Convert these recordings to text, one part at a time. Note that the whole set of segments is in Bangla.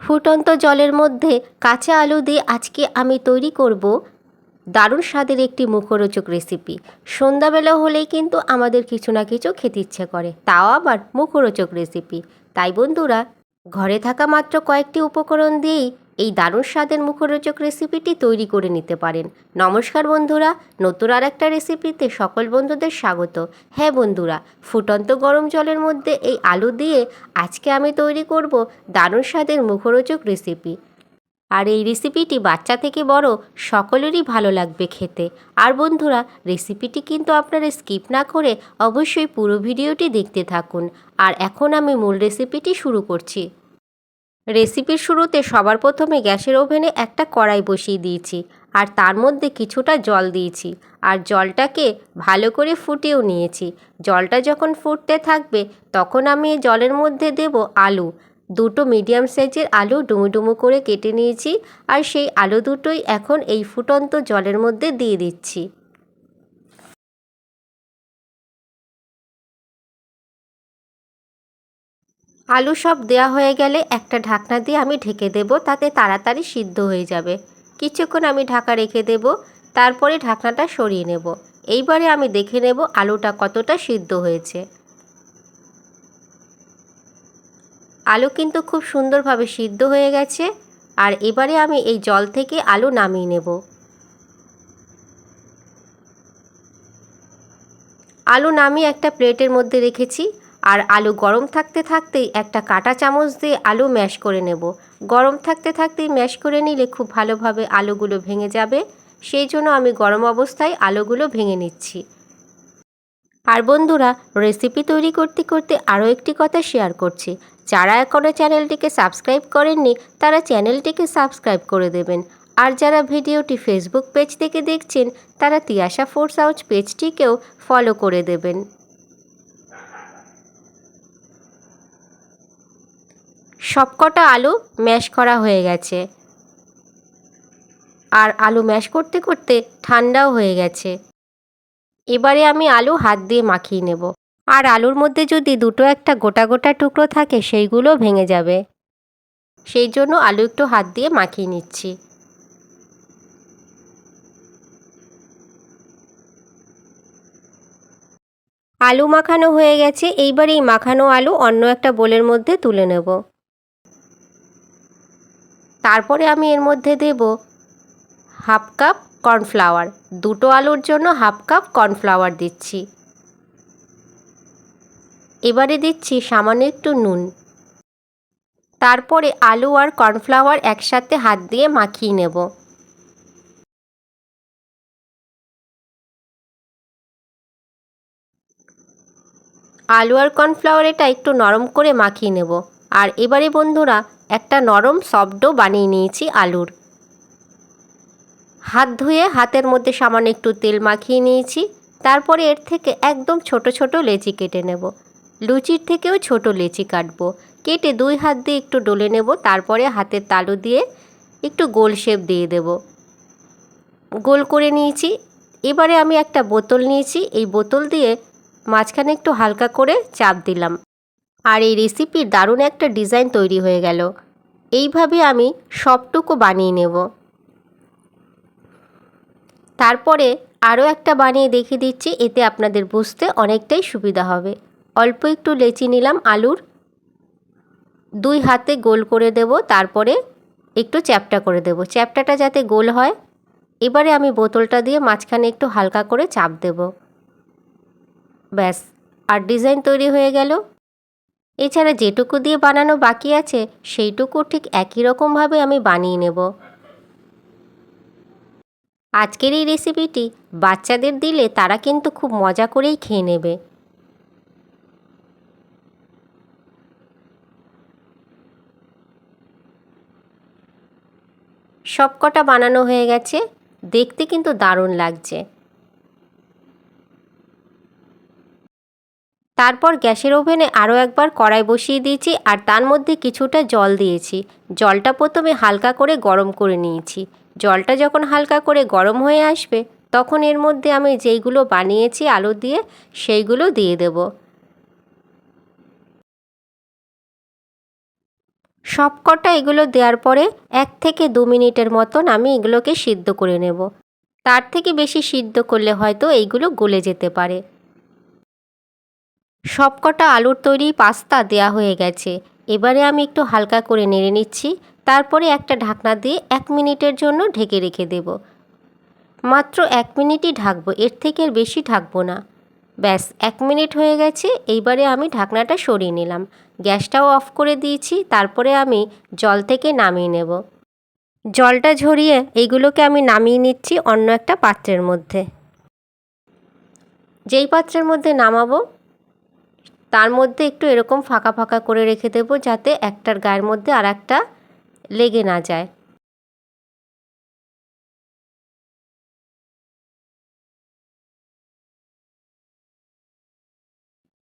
ফুটন্ত জলের মধ্যে কাঁচা আলু দিয়ে আজকে আমি তৈরি করব দারুণ স্বাদের একটি মুখরোচক রেসিপি সন্ধ্যাবেলা হলেই কিন্তু আমাদের কিছু না কিছু খেতে ইচ্ছে করে। তাও আবার মুখরোচক রেসিপি তাই বন্ধুরা, ঘরে থাকা মাত্র কয়েকটি উপকরণ দিয়েই এই দারুণ স্বাদের মুখরোচক রেসিপিটি তৈরি করে নিতে পারেন। নমস্কার বন্ধুরা, নতুন আর একটা রেসিপিতে সকল বন্ধুদের স্বাগত। হ্যাঁ বন্ধুরা, ফুটন্ত গরম জলের মধ্যে এই আলু দিয়ে আজকে আমি তৈরি করব দারুণ স্বাদের মুখরোচক রেসিপি আর এই রেসিপিটি বাচ্চা থেকে বড় সকলেরই ভালো লাগবে খেতে। আর বন্ধুরা রেসিপিটি কিন্তু আপনারা স্কিপ না করে অবশ্যই পুরো ভিডিওটি দেখতে থাকুন। আর এখন আমি মূল রেসিপিটি শুরু করছি। রেসিপির শুরুতে সবার প্রথমে গ্যাসের ওভেনে একটা কড়াই বসিয়ে দিয়েছি, আর তার মধ্যে কিছুটা জল দিয়েছি, আর জলটাকে ভালো করে ফুটিয়েও নিয়েছি। জলটা যখন ফুটতে থাকবে, তখন আমি এই জলের মধ্যে দেব আলু। দুটো মিডিয়াম সাইজের আলু ডুমু ডুমু করে কেটে নিয়েছি, আর সেই আলু দুটোই এখন এই ফুটন্ত জলের মধ্যে দিয়ে দিচ্ছি। আলু সব দেওয়া হয়ে গেলে একটা ঢাকনা দিয়ে আমি ঢেকে দেব, তাতে তাড়াতাড়ি সিদ্ধ হয়ে যাবে। কিছুক্ষণ আমি ঢাকা রেখে দেব, তারপরে ঢাকনাটা সরিয়ে নেব। এইবারে আমি দেখে নেব আলুটা কতটা সিদ্ধ হয়েছে। আলু কিন্তু খুব সুন্দরভাবে সিদ্ধ হয়ে গেছে, আর এবারে আমি এই জল থেকে আলু নামিয়ে নেব। আলু নামিয়ে একটা প্লেটের মধ্যে রেখেছি। আর আলু গরম থাকতে থাকতেই একটা কাঁটা চামচ দিয়ে আলু ম্যাশ করে নেব। গরম থাকতে থাকতেই ম্যাশ করে নিলে খুব ভালোভাবে আলুগুলো ভেঙে যাবে। সেই জন্য আমি গরম অবস্থায় আলুগুলো ভেঙে নিচ্ছি। আর বন্ধুরা, রেসিপি তৈরি করতে করতে আরও একটি কথা শেয়ার করছি। যারা এখনও চ্যানেলটিকে সাবস্ক্রাইব করেননি, তারা চ্যানেলটিকে সাবস্ক্রাইব করে দেবেন। আর যারা ভিডিওটি ফেসবুক পেজ থেকে দেখছেন, তারা তিয়াশা ফোর্স হাউস পেজটিকেও ফলো করে দেবেন। সবকটা আলু ম্যাশ করা হয়ে গেছে। আর আলু ম্যাশ করতে করতে ঠান্ডাও হয়ে গেছে। এবারে আমি আলু হাত দিয়ে মাখিয়ে নেব। আর আলুর মধ্যে যদি দুটো একটা গোটা গোটা টুকরো থাকে, সেইগুলো ভেঙে যাবে। সেই জন্য আলু একটু হাত দিয়ে মাখিয়ে নিচ্ছি। আলু মাখানো হয়ে গেছে। এইবার এই মাখানো আলু অন্য একটা বোলের মধ্যে তুলে নেব। তারপরে আমি এর মধ্যে দেব হাফ কাপ কর্নফ্লাওয়ার। দুটো আলুর জন্য হাফ কাপ কর্নফ্লাওয়ার দিচ্ছি। এবারে দিচ্ছি সামান্য একটু নুন। তারপরে আলু আর কর্নফ্লাওয়ার একসাথে হাত দিয়ে মাখিয়ে নেব। আলু আর কর্নফ্লাওয়ার এটা একটু নরম করে মাখিয়ে নেব। আর এবারে বন্ধুরা একটা নরম সফট বানিয়ে নিয়েছি আলুর। হাত ধুয়ে হাতের মধ্যে সামান্য একটু তেল মাখিয়ে নিয়েছি। তারপরে এর থেকে একদম ছোট ছোট লেচি কেটে নেব। লুচির থেকেও ছোট লেচি কাটবো। কেটে দুই হাত দিয়ে একটু ডলে নেব। তারপরে হাতের তালু দিয়ে একটু গোল শেপ দিয়ে দেব। গোল করে নিয়েছি। এবারে আমি একটা বোতল নিয়েছি। এই বোতল দিয়ে মাঝখানে একটু হালকা করে চাপ দিলাম। আর এই রেসিপির দারুণ একটা ডিজাইন তৈরি হয়ে গেল। এইভাবে আমি সবটুকু বানিয়ে নেব। তারপরে আরও একটা বানিয়ে দেখিয়ে দিচ্ছি, এতে আপনাদের বুঝতে অনেকটাই সুবিধা হবে। অল্প একটু লেচি নিলাম, আলুর। দুই হাতে গোল করে দেব, তারপরে একটু চ্যাপটা করে দেব। চ্যাপটাটা যাতে গোল হয়, এবারে আমি বোতলটা দিয়ে মাঝখানে একটু হালকা করে চাপ দেব। ব্যাস, আর ডিজাইন তৈরি হয়ে গেল। এছাড়া যেটুকু দিয়ে বানানো বাকি আছে, সেইটুকু ঠিক একই রকমভাবে আমি বানিয়ে নেব। আজকের এই রেসিপিটি বাচ্চাদের দিলে তারা কিন্তু খুব মজা করেই খেয়ে নেবে। সবকটা বানানো হয়ে গেছে, দেখতে কিন্তু দারুণ লাগছে। তারপর গ্যাসের ওভেনে আরও একবার কড়াই বসিয়ে দিয়েছি আর তার মধ্যে কিছুটা জল দিয়েছি। জলটা প্রথমে হালকা করে গরম করে নিয়েছি। জলটা যখন হালকা করে গরম হয়ে আসবে, তখন এর মধ্যে আমি যেইগুলো বানিয়েছি আলু দিয়ে, সেইগুলো দিয়ে দেব। সব কটা এগুলো দেওয়ার পরে এক থেকে দু মিনিটের মতন আমি এগুলোকে সিদ্ধ করে নেব। তার থেকে বেশি সিদ্ধ করলে হয়তো এইগুলো গলে যেতে পারে। সব কটা আলুর তৈরি পাস্তা দেয়া হয়ে গেছে। এবারে আমি একটু হালকা করে নেড়ে নিচ্ছি, তারপরে একটা ঢাকনা দিয়ে এক মিনিটের জন্য ঢেকে রেখে দেব। মাত্র এক মিনিটই ঢাকবো, এর থেকে বেশি ঢাকবো না। ব্যাস, এক মিনিট হয়ে গেছে, এইবারে আমি ঢাকনাটা সরিয়ে নিলাম। গ্যাসটাও অফ করে দিয়েছি, তারপরে আমি জল থেকে নামিয়ে নেব। জলটা ঝরিয়ে এইগুলোকে আমি নামিয়ে নিচ্ছি অন্য একটা পাত্রের মধ্যে। যেই পাত্রের মধ্যে নামাবো তার মধ্যে একটু এরকম ফাঁকা ফাঁকা করে রেখে দেবো যাতে একটার গায়ের মধ্যে আর একটা লেগে না যায়।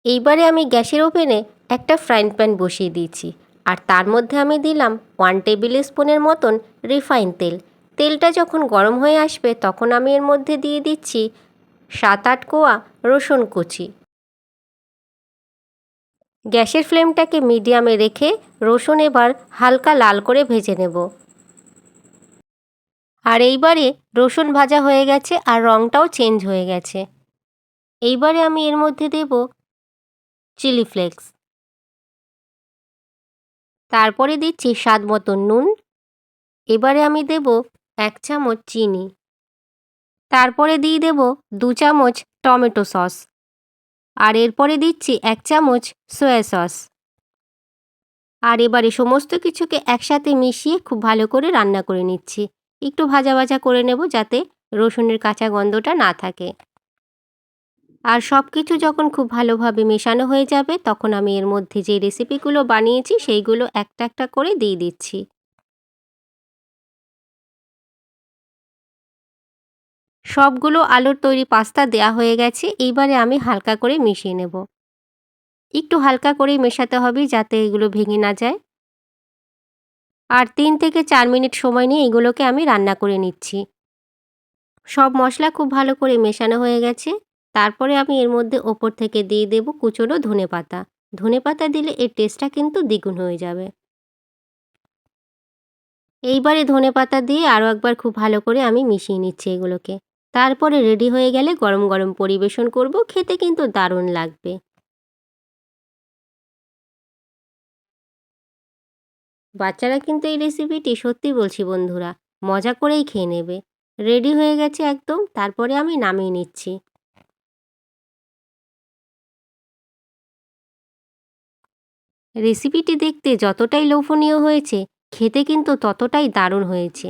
এইবারে আমি গ্যাসের ওভেনে একটা ফ্রাইং প্যান বসিয়ে দিয়েছি আর তার মধ্যে আমি দিলাম ওয়ান টেবিল স্পুনের মতন রিফাইন তেল। তেলটা যখন গরম হয়ে আসবে তখন আমি এর মধ্যে দিয়ে দিচ্ছি সাত আট কোয়া রসুন কুচি। গ্যাসের ফ্লেমটাকে মিডিয়ামে রেখে রসুন এবার হালকা লাল করে ভেজে নেব। আর এইবারে রসুন ভাজা হয়ে গেছে আর রঙটাও চেঞ্জ হয়ে গেছে। এইবারে আমি এর মধ্যে দেব চিলি ফ্লেক্স। তারপরে দিচ্ছি স্বাদ মতন নুন। এবারে আমি দেব এক চামচ চিনি। তারপরে দিয়ে দেব দু চামচ টমেটো সস। আর এরপরে দিচ্ছি এক চামচ সয়া সস আর এবারে সমস্ত কিছুকে একসাথে মিশিয়ে খুব ভালো করে রান্না করে নিচ্ছি। একটু ভাজা ভাজা করে নেব যাতে রসুনের কাঁচা গন্ধটা না থাকে। আর সব কিছু যখন খুব ভালোভাবে মেশানো হয়ে যাবে, তখন আমি এর মধ্যে যে রেসিপিগুলো বানিয়েছি, সেইগুলো একটা একটা করে দিয়ে দিচ্ছি। সবগুলো আলুর তৈরি পাস্তা দেয়া হয়ে গেছে, এইবারে আমি হালকা করে মিশিয়ে নেব। একটু হালকা করেই মেশাতে হবে যাতে এগুলো ভেঙে না যায়। আর তিন থেকে চার মিনিট সময় নিয়ে এগুলোকে আমি রান্না করে নিচ্ছি। সব মশলা খুব ভালো করে মেশানো হয়ে গেছে। তারপরে আমি এর মধ্যে ওপর থেকে দিয়ে দেব কুচোনো ধনে পাতা। ধনে পাতা দিলে এর টেস্টটা কিন্তু দ্বিগুণ হয়ে যাবে। এইবারে ধনে পাতা দিয়ে আরও একবার খুব ভালো করে আমি মিশিয়ে নিচ্ছি এগুলোকে। তারপরে রেডি হয়ে গেলে গরম গরম পরিবেশন করব, খেতে কিন্তু দারুণ লাগবে। বাচ্চারা কিন্তু এই রেসিপিটি সত্যি বলছি বন্ধুরা, মজা করেই খেয়ে নেবে। রেডি হয়ে গেছে একদম, তারপরে আমি নামিয়ে নিচ্ছি। রেসিপিটি দেখতে যতটাই লোভনীয় হয়েছে, খেতে কিন্তু ততটাই দারুণ হয়েছে।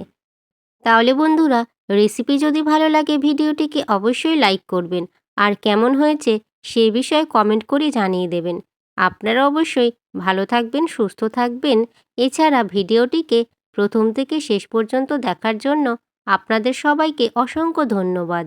তাহলে বন্ধুরা রেসিপি যদি ভালো লাগে ভিডিওটিকে অবশ্যই লাইক করবেন আর কেমন হয়েছে সে বিষয়ে কমেন্ট করে জানিয়ে দেবেন। আপনারা অবশ্যই ভালো থাকবেন, সুস্থ থাকবেন। এছাড়া ভিডিওটিকে প্রথম থেকে শেষ পর্যন্ত দেখার জন্য আপনাদের সবাইকে অসংখ্য ধন্যবাদ।